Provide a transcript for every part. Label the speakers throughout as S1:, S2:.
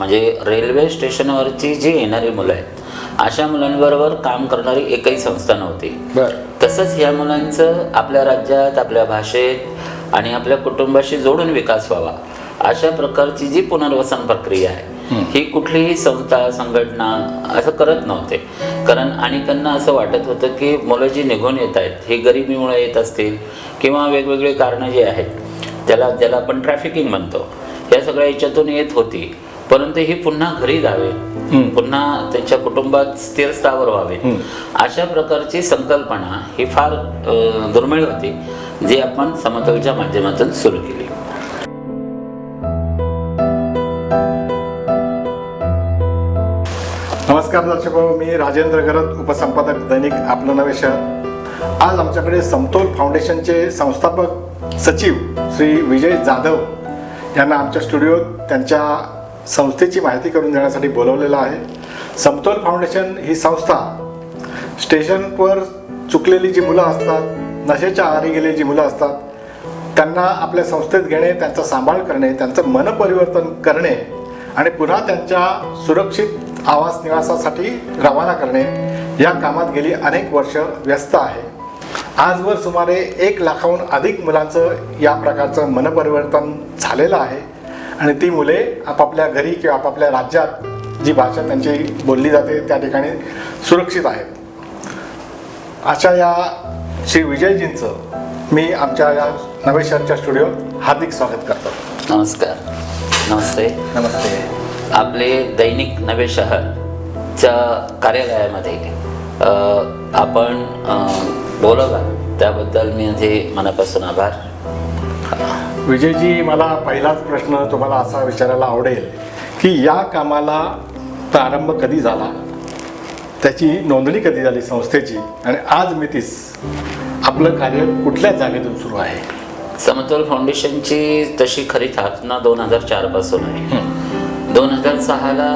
S1: म्हणजे रेल्वे स्टेशनवरची जी येणारी मुलं आहेत अशा मुलांबरोबर काम करणारी एकही संस्था नव्हती. तसंच ह्या मुलांचं आपल्या राज्यात आपल्या भाषेत आणि आपल्या कुटुंबाशी जोडून विकास व्हावा अशा प्रकारची जी पुनर्वसन प्रक्रिया आहे ही. कुठलीही संस्था संघटना असं करत नव्हते. कारण अनेकांना असं वाटत होतं की मुलं जी निघून येत आहेत ही गरिबीमुळे येत असतील किंवा वेगवेगळे कारणं जी आहेत त्याला ज्याला आपण ट्रॅफिकिंग म्हणतो या सगळ्या याच्यातून येत होती. परंतु ही पुन्हा घरी जावे पुन्हा त्यांच्या कुटुंबात स्थिर स्थावर व्हावे. अशा प्रकारची संकल्पना ही फार दुर्मिळ होती जी आपण समतोलच्या माध्यमातून सुरू केली.
S2: नमस्कार दर्शक मी राजेंद्र गरत उपसंपादक दैनिक आपलं नवे शहर. आज आमच्याकडे समतोल फाउंडेशनचे संस्थापक सचिव श्री विजय जाधव यांना आमच्या स्टुडिओत त्यांच्या संस्थेची माहिती करून देण्यासाठी बोलवलेलं आहे. समतोल फाउंडेशन ही संस्था स्टेशनवर चुकलेली जी मुलं असतात नशेच्या आहारी गेलेली जी मुलं असतात त्यांना आपल्या संस्थेत घेणे त्यांचा सांभाळ करणे त्यांचं मनपरिवर्तन करणे आणि पुन्हा त्यांच्या सुरक्षित आवास निवासासाठी रवाना करणे या कामात गेली अनेक वर्ष व्यस्त आहे. आजवर सुमारे एक लाखाहून अधिक मुलांचं या प्रकारचं मनपरिवर्तन झालेलं आहे. आणि ती मुले आपापल्या घरी किंवा आपापल्या राज्यात जी भाषा त्यांची बोलली जाते त्या ठिकाणी सुरक्षित आहेत. अशा या श्री विजयजींचं मी आमच्या या नवे शहरच्या स्टुडिओत हार्दिक स्वागत करतो.
S1: नमस्कार. नमस्ते.
S2: नमस्ते.
S1: आपले दैनिक नवे शहरच्या कार्यालयामध्ये आपण बोलवला. त्याबद्दल मी माझे मनापासून आभार.
S2: विजयजी मला पहिलाच प्रश्न तुम्हाला असा विचारायला आवडेल की या कामाला प्रारंभ कधी झाला? त्याची नोंदणी कधी झाली संस्थेची? आणि आज मितीस आपलं कार्य कुठल्या जागेतून सुरू आहे?
S1: समतोल फाउंडेशनची तशी खरी स्थापना दोन हजार चारपासून आहे. दोन हजार सहाला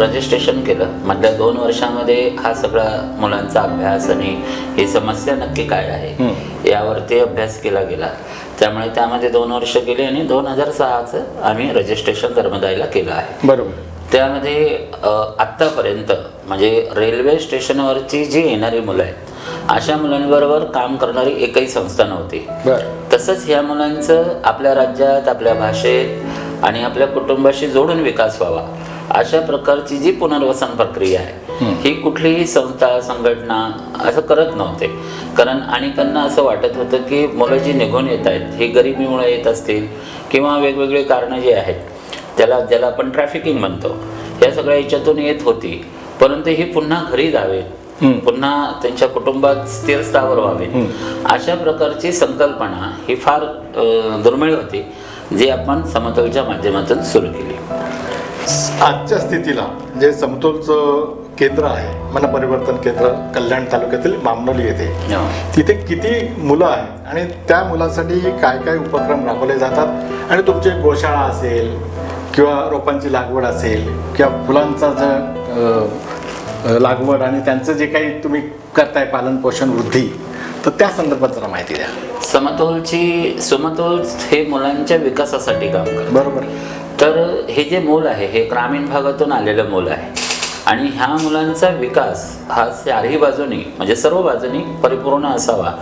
S1: रजिस्ट्रेशन केलं. मधल्या दोन वर्षामध्ये हा सगळा मुलांचा अभ्यास आणि ही समस्या नक्की काय आहे यावरती अभ्यास केला गेला. त्यामुळे त्यामध्ये दोन वर्ष गेली आणि दोन हजार सहाचं आम्ही रजिस्ट्रेशन धर्मदायला केलं आहे.
S2: बरोबर.
S1: त्यामध्ये आत्तापर्यंत म्हणजे रेल्वे स्टेशनवरची जी येणारी मुलं आहेत अशा मुलांबरोबर काम करणारी एकही संस्था नव्हती. तसंच ह्या मुलांचं आपल्या राज्यात आपल्या भाषेत आणि आपल्या कुटुंबाशी जोडून विकास व्हावा. अशा प्रकारची जी पुनर्वसन प्रक्रिया आहे ही कुठलीही संस्था संघटना असं करत नव्हते. कारण अनेकांना असं वाटत होतं की मुलं जी निघून येत आहेत ही गरिबीमुळे येत असतील किंवा वेगवेगळे कारणं जी आहेत त्याला ज्याला आपण ट्रॅफिकिंग म्हणतो या सगळ्या याच्यातून येत होती. परंतु ही पुन्हा घरी जावेत पुन्हा त्यांच्या कुटुंबात स्थिर स्थावर व्हावे अशा प्रकारची संकल्पना ही फार दुर्मिळ होती जी आपण समतोलच्या माध्यमातून सुरू केली.
S2: आजच्या स्थितीला जे समतोलचं केंद्र आहे मनपरिवर्तन केंद्र कल्याण तालुक्यातील मामनोली येथे तिथे किती मुलं आहेत? आणि त्या मुलांसाठी काय काय उपक्रम राबवले जातात? आणि तुमची गोशाळा असेल किंवा रोपांची लागवड असेल किंवा फुलांचा जर लागवड आणि त्यांचं जे काही तुम्ही करताय पालन पोषण वृद्धी तर त्या संदर्भात जरा माहिती द्या.
S1: समतोलची समतोल हे मुलांच्या विकासासाठी काम करतं.
S2: बरोबर.
S1: तर हे जे मूल आहे हे ग्रामीण भागातून आलेलं मूल आहे. आणि ह्या मुलांचा विकास हा चारही बाजूनी म्हणजे सर्व बाजूनी परिपूर्ण असावा.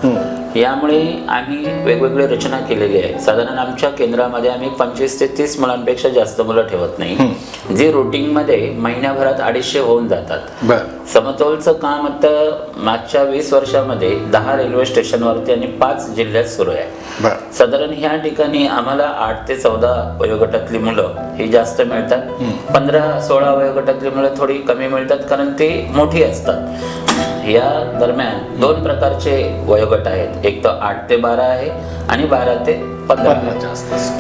S1: यामुळे आम्ही वेगवेगळे रचना केलेली आहे साधारण आमच्या केंद्रामध्ये आम्ही पंचवीस ते तीस मुलांपेक्षा जास्त मुलं ठेवत नाही. जे रुटीनमध्ये महिन्याभरात अडीचशे होऊन जातात. समतोलचं काम आता मागच्या वीस वर्षामध्ये दहा रेल्वे स्टेशनवरती आणि पाच जिल्ह्यात सुरू आहे. साधारण ह्या ठिकाणी आम्हाला आठ ते चौदा वयोगटातली मुलं ही जास्त मिळतात. पंधरा सोळा वयोगटातली मुलं थोडी कमी मिळतात कारण ती मोठी असतात. या दरम्यान दोन प्रकारचे वयोगट आहेत. एक तर आठ ते बारा आहे आणि बारा ते पंधरा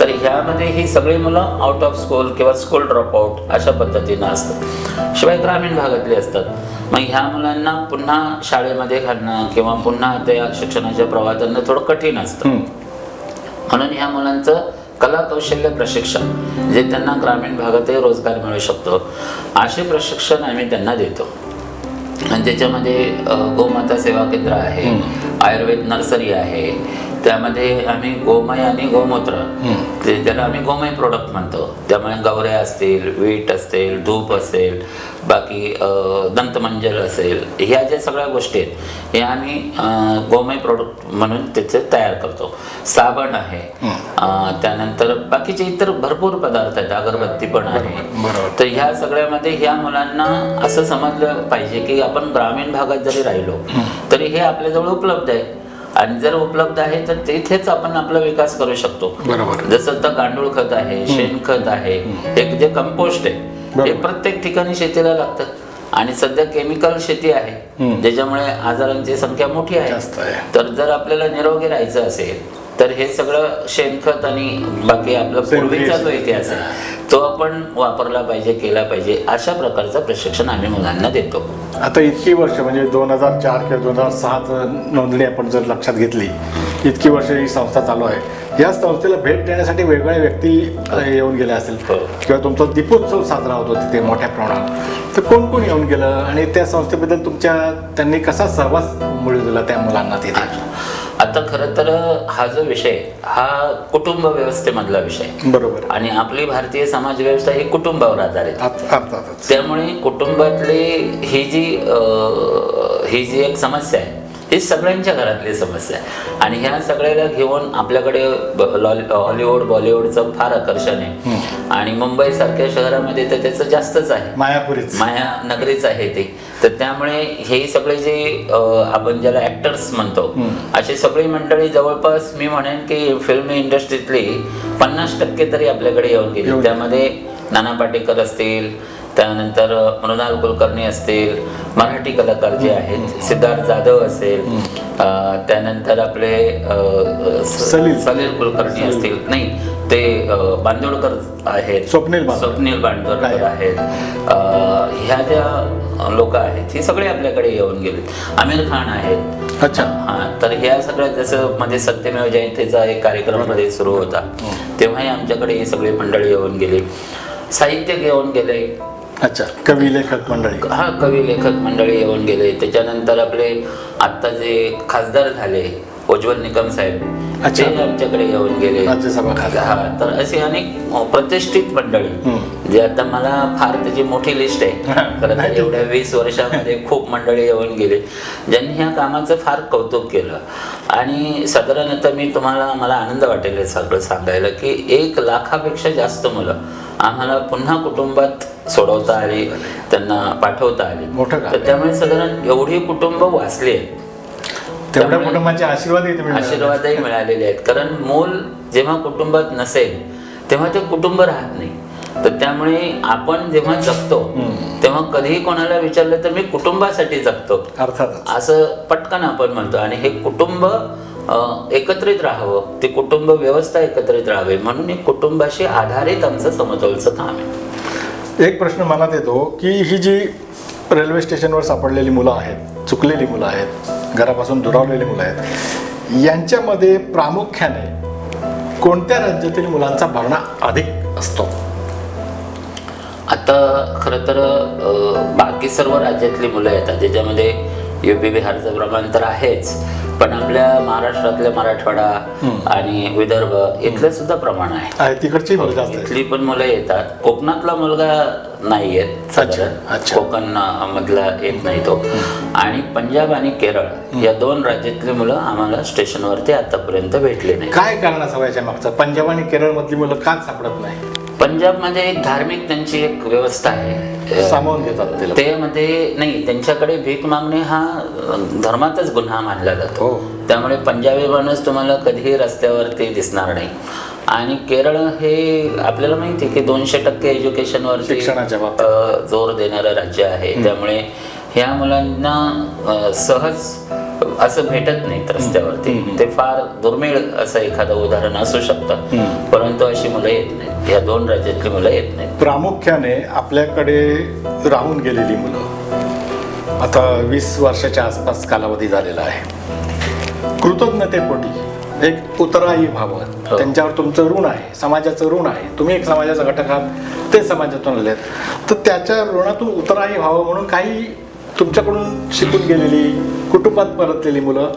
S1: तर ह्यामध्ये ही सगळी मुलं आउट ऑफ स्कूल किंवा स्कूल ड्रॉपआउट अशा पद्धतीनं असतात. शिवाय ग्रामीण भागातली असतात. मग ह्या मुलांना पुन्हा शाळेमध्ये घालणं किंवा पुन्हा त्या शिक्षणाच्या प्रवाहात थोडं कठीण असतं. म्हणून ह्या मुलांचं कला कौशल्य प्रशिक्षण जे त्यांना ग्रामीण भागातही रोजगार मिळू शकतो असे प्रशिक्षण आम्ही त्यांना देतो. आणि त्याच्यामध्ये गोमाता सेवा केंद्र आहे आयुर्वेद नर्सरी आहे त्यामध्ये आम्ही गोमय आणि गोमूत्र. ते ज्याला आम्ही गोमय प्रोडक्ट म्हणतो. त्यामुळे गवऱ्या असतील वीट असतील धूप असेल बाकी दंतमंजल असेल ह्या ज्या सगळ्या गोष्टी आहेत हे आम्ही गोमय प्रोडक्ट म्हणून त्याचे तयार करतो. साबण आहे. त्यानंतर बाकीचे इतर भरपूर पदार्थ आहेत. अगरबत्ती पण आहे. तर ह्या सगळ्यामध्ये ह्या मुलांना असं समजलं पाहिजे की आपण ग्रामीण भागात जरी राहिलो तरी हे आपल्याजवळ उपलब्ध आहे. आणि जर उपलब्ध आहे तर तिथेच आपण आपला विकास करू शकतो.
S2: बरोबर.
S1: जसं आता गांडूळ खत आहे शेणखत आहे एक जे कंपोस्ट आहे हे प्रत्येक ठिकाणी शेतीला लागतं. आणि सध्या केमिकल शेती आहे. ज्याच्यामुळे आजारांची संख्या मोठी.
S2: आहे.
S1: तर जर आपल्याला निरोगी राहायचं असेल तर हे सगळं शेणखत आणि बाकी आपला पूर्वीचा जो इतिहास आहे तो आपण वापरला पाहिजे केला पाहिजे अशा प्रकारचं प्रशिक्षण आम्ही मुलांना देतो.
S2: आता इतकी वर्ष म्हणजे दोन हजार चार किंवा दोन हजार सहा नोंदणी आपण जर लक्षात घेतली इतकी वर्ष ही संस्था चालू आहे. या संस्थेला भेट देण्यासाठी वेगवेगळ्या व्यक्ती येऊन गेल्या असतील
S1: हो.
S2: किंवा तुमचा दीपोत्सव साजरा होतो तिथे मोठ्या प्रमाणात. तर कोण कोण येऊन गेलं आणि त्या संस्थेबद्दल तुमच्या त्यांनी कसा सहवास मिळू दिला त्या मुलांना तिथे?
S1: आता खरं तर हा जो विषय हा कुटुंब व्यवस्थेमधला विषय.
S2: बरोबर.
S1: आणि आपली भारतीय समाज व्यवस्था ही कुटुंबावर आधारित त्यामुळे कुटुंबातली ही जी ही जी एक समस्या आहे ही सगळ्यांच्या घरातली समस्या आहे. आणि ह्या सगळ्याला घेऊन आपल्याकडे हॉलिवूड बॉलिवूडचं फार आकर्षण आहे. आणि मुंबई सारख्या शहरामध्ये तर त्याचं जास्तच आहे.
S2: मायापुरीच.
S1: माया नगरीच आहे ते. तर त्यामुळे हे सगळे जे आपण ज्याला ऍक्टर्स म्हणतो अशी सगळी मंडळी जवळपास मी म्हणेन की फिल्म इंडस्ट्रीतली पन्नास टक्के तरी आपल्याकडे येऊन गेली. त्यामध्ये नाना पाटेकर असतील त्यानंतर मृणाल कुलकर्णी असतील मराठी कलाकार जे आहेत सिद्धार्थ जाधव असेल त्यानंतर आपले
S2: सलील.
S1: सलील कुलकर्णी असतील नाही ते बांदोडकर आहेत
S2: स्वप्नील.
S1: स्वप्नील बांदोडकर? आहेत. ह्या ज्या लोक आहेत ही सगळे आपल्याकडे येऊन गेलेत. आमिर खान आहेत.
S2: अच्छा.
S1: हा तर ह्या सगळ्या जसं म्हणजे सत्यमेव जयंतीचा एक कार्यक्रममध्ये सुरू होता. तेव्हाही आमच्याकडे ही सगळी मंडळी येऊन गेली. साहित्य येऊन गेले.
S2: अच्छा कवी लेखक मंडळी.
S1: हा कवी लेखक मंडळी येऊन गेले. त्याच्यानंतर आपले आत्ता जे खासदार झाले उज्ज्वल निकम साहेब
S2: अच्छा.
S1: ते आमच्याकडे येऊन गेले. हा तर अशी अनेक प्रतिष्ठित मंडळी जे आता मला फार त्याची मोठी लिस्ट आहे. खरं तर एवढ्या वीस वर्षामध्ये खूप मंडळी येऊन गेले. ज्यांनी ह्या कामाचं फार कौतुक केलं. आणि साधारणतः मी तुम्हाला मला आनंद वाटेल हे सगळं सांगायला की एक लाखापेक्षा जास्त मुलं आम्हाला पुन्हा कुटुंबात सोडवता आली त्यांना पाठवता आली.
S2: मोठं.
S1: तर त्यामुळे साधारण एवढी कुटुंब वाचली आहेत.
S2: तेवढ्या कुटुंबांचे आशीर्वादही.
S1: आशीर्वादही मिळालेले आहेत. कारण मूल जेव्हा कुटुंबात नसेल तेव्हा ते कुटुंब राहत नाही. तर त्यामुळे आपण जेव्हा जगतो तेव्हा कधीही कोणाला विचारलं तर मी कुटुंबासाठी जगतो.
S2: अर्थातच.
S1: असं पटकन आपण म्हणतो. आणि हे कुटुंब एकत्रित राहावं. ते कुटुंब व्यवस्था एकत्रित राहावी. म्हणून हे कुटुंबाशी आधारित आमचं समतोलचं काम आहे.
S2: एक प्रश्न मनात येतो की ही जी रेल्वे स्टेशनवर सापडलेली मुलं आहेत चुकलेली मुलं आहेत घरापासून दुरावलेली मुलं आहेत यांच्यामध्ये प्रामुख्याने कोणत्या राज्यातील मुलांचा भरणा अधिक असतो?
S1: आता खरं तर बाकी सर्व राज्यातली मुलं येतात ज्याच्यामध्ये युपी बिहारचं प्रमाण तर आहेच. पण आपल्या महाराष्ट्रातल्या मराठवाडा आणि विदर्भ इथलं सुद्धा प्रमाण आहे.
S2: तिकडची.
S1: इथली पण मुलं येतात. कोकणातला मुलगा नाही येत. कोकण मधला येत नाही तो. आणि पंजाब आणि केरळ या दोन राज्यातली मुलं आम्हाला स्टेशनवरती आतापर्यंत भेटले नाही
S2: काय कारण असावं याच्या मागचं? पंजाब आणि केरळमधली मुलं का सापडत नाही?
S1: पंजाबमध्ये एक धार्मिक त्यांची एक व्यवस्था आहे.
S2: सामावून घेतात ते.
S1: त्यामध्ये नाही त्यांच्याकडे भीक मागणे हा धर्मातच गुन्हा मानला जातो.
S2: हो.
S1: त्यामुळे पंजाबी माणूस तुम्हाला कधीही रस्त्यावरती दिसणार नाही. आणि केरळ हे आपल्याला माहिती आहे की दोनशे टक्के एज्युकेशनवरती जोर देणारं राज्य आहे. त्यामुळे ह्या मुलांना सहज असं भेटत नाहीत रस्त्यावरती. ते फार दुर्मिळ असं एखादं उदाहरण असू शकतं. परंतु अशी मुलं येत नाहीत. ह्या दोन राज्यातली मुलं येत नाहीत.
S2: प्रामुख्याने आपल्याकडे राहून गेलेली मुलं आता वीस वर्षाच्या आसपास कालावधी झालेला आहे. कृतज्ञतेपोटी एक उतराई व्हावं
S1: हो.
S2: त्यांच्यावर तुमचं ऋण आहे. समाजाचं ऋण आहे. तुम्ही एक समाजाचा घटक आहात. ते समाजातून आलेत. तर त्याच्या ऋणातून उतराई व्हावं म्हणून काही तुमच्याकडून शिकून गेलेली कुटुंबात परतलेली मुलं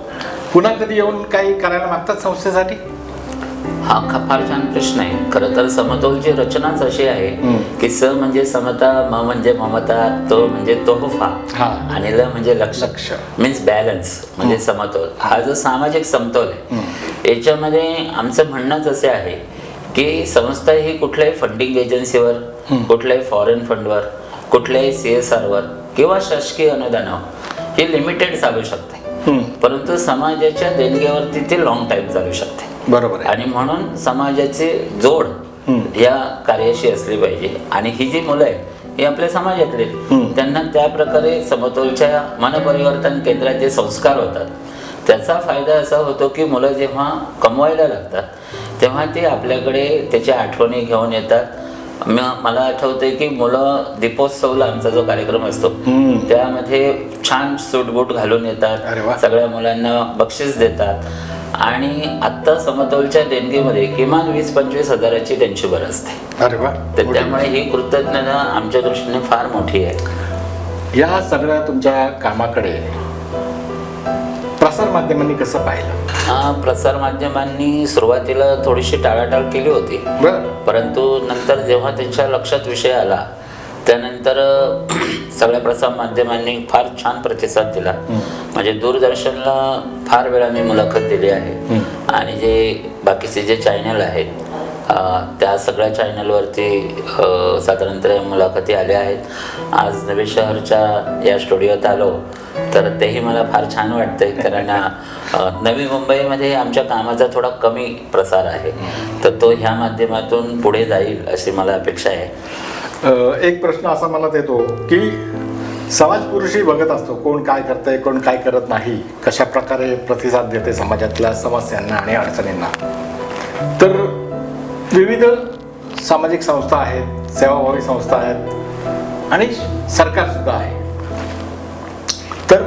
S2: पुन्हा कधी येऊन काही करायला मागतात संस्थेसाठी?
S1: हा फार छान प्रश्न आहे. खरं तर समतोलची रचनाच अशी आहे की स म्हणजे समता म म्हणजे ममता तो म्हणजे तोहफा. आणि ल म्हणजे लक्ष.
S2: लक्ष.
S1: मीन्स बॅलन्स म्हणजे समतोल. हा जो सामाजिक समतोल आहे. याच्यामध्ये आमचं म्हणणंच असे आहे की संस्था ही कुठल्याही फंडिंग एजन्सीवर कुठल्याही फॉरेन फंडवर कुठल्याही सी एस आरवर किंवा शासकीय अनुदानावर हे लिमिटेड चालू शकते. परंतु समाजाच्या देणगीवरती ते लॉंग टाईम चालू शकते.
S2: बरोबर
S1: आणि म्हणून समाजाची जोड या कार्याशी असली पाहिजे. आणि ही जी मुलं आहेत ही आपल्या समाजातली. त्यांना त्या प्रकारे समतोलच्या मनपरिवर्तन केंद्रात जे संस्कार होतात. त्याचा फायदा असा होतो की मुलं जेव्हा कमवायला लागतात तेव्हा ते आपल्याकडे त्याच्या आठवणी घेऊन येतात. मला आठवतंय की मुलं दीपोत्सवला आमचा जो कार्यक्रम असतो त्यामध्ये छान सूटबूट घालून. येतात सगळ्या मुलांना बक्षीस देतात. आणि आत्ता समतोलच्या देणगीमध्ये किमान वीस पंचवीस हजाराची त्यांची भर असते.
S2: अरे वा.
S1: तर त्यामुळे ही कृतज्ञता आमच्या दृष्टीने फार मोठी आहे.
S2: या सगळ्या तुमच्या कामाकडे प्रसार माध्यमांनी कसं पाहिलं?
S1: हा, प्रसार माध्यमांनी सुरुवातीला थोडीशी टाळाटाळ केली होती. परंतु नंतर जेव्हा त्यांच्या लक्षात विषय आला त्यानंतर सगळ्या प्रसार माध्यमांनी फार छान प्रतिसाद दिला. म्हणजे दूरदर्शनला फार वेळा मी मुलाखत दिली आहे. आणि जे बाकीचे जे चॅनल आहेत त्या सगळ्या चॅनलवरती साधारणतः मुलाखती आल्या आहेत. आज नवे शहरच्या या स्टुडिओत आलो. तर तेही मला फार छान वाटतंय. कारण नवी मुंबईमध्ये आमच्या कामाचा थोडा कमी प्रसार आहे. तर तो ह्या माध्यमातून पुढे जाईल अशी मला अपेक्षा आहे.
S2: एक प्रश्न असा मला येतो की समाज पुरुषही बघत असतो कोण काय करतंय कोण काय करत नाही कशा प्रकारे प्रतिसाद देते समाजातल्या समस्यांना आणि अडचणींना. तर विविध सामाजिक संस्था आहेत सेवाभावी संस्था आहेत आणि सरकार सुद्धा आहे. तर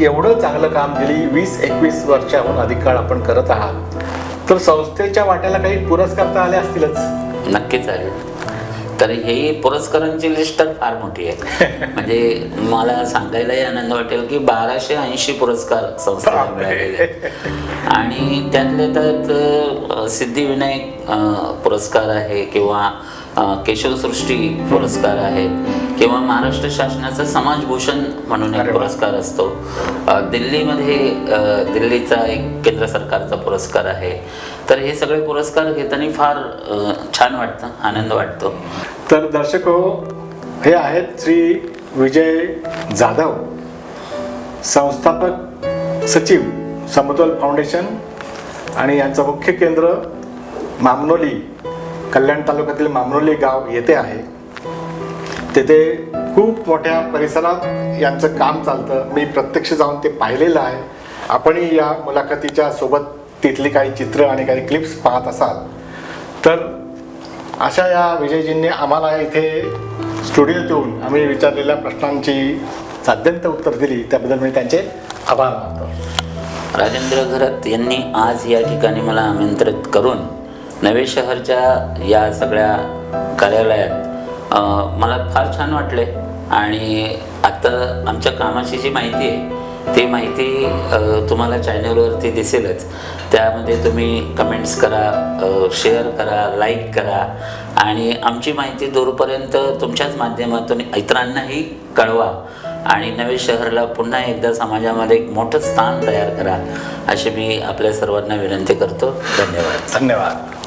S2: एवढं चांगलं काम गेली वीस एकवीस वर्षाहून अधिक काळ आपण करत आहात. तर संस्थेच्या वाट्याला काही पुरस्कार तर आले असतीलच.
S1: नक्कीच आहे तर ही पुरस्कारांची लिस्ट तर फार मोठी आहे. म्हणजे मला सांगायलाही आनंद वाटेल की बाराशे ऐंशी पुरस्कार संस्थेला मिळालेले आहेत. आणि त्यातले त्यात सिद्धिविनायक पुरस्कार आहे किंवा केशवसृष्टी पुरस्कार आहे किंवा महाराष्ट्र शासनाचा समाजभूषण म्हणून एक. पुरस्कार असतो. दिल्लीमध्ये दिल्लीचा एक केंद्र सरकारचा पुरस्कार आहे. तर हे सगळे पुरस्कार घेताना फार छान वाटतं आनंद वाटतो.
S2: तर दर्शक हो, हे आहेत श्री विजय जाधव संस्थापक सचिव समतोल फाउंडेशन आणि यांचं मुख्य केंद्र मामनोली कल्याण तालुक्यातील मामनोली गाव येथे आहे. तेथे खूप मोठ्या परिसरात यांचं काम चालतं. मी प्रत्यक्ष जाऊन ते पाहिलेलं आहे. आपणही या मुलाखतीच्या सोबत तिथली काही चित्र आणि काही क्लिप्स पाहत असाल. तर अशा या विजयजींनी आम्हाला इथे स्टुडिओत येऊन आम्ही विचारलेल्या प्रश्नांची साध्यंत उत्तर दिली. त्याबद्दल मी त्यांचे आभार मानतो.
S1: राजेंद्र घरत यांनी आज या ठिकाणी मला आमंत्रित करून नवे शहरच्या या सगळ्या कार्यालयात मला फार छान वाटले आणि आत्ता आमच्या कामाची जी माहिती आहे ती माहिती तुम्हाला चॅनलवरती दिसेलच. त्यामध्ये तुम्ही कमेंट्स करा शेअर करा लाईक करा. आणि आमची माहिती दूरपर्यंत तुमच्याच माध्यमातून इतरांनाही कळवा. आणि नवे शहरला पुन्हा एकदा समाजामध्ये एक मोठं स्थान तयार करा अशी मी आपल्या सर्वांना विनंती करतो. धन्यवाद.
S2: धन्यवाद.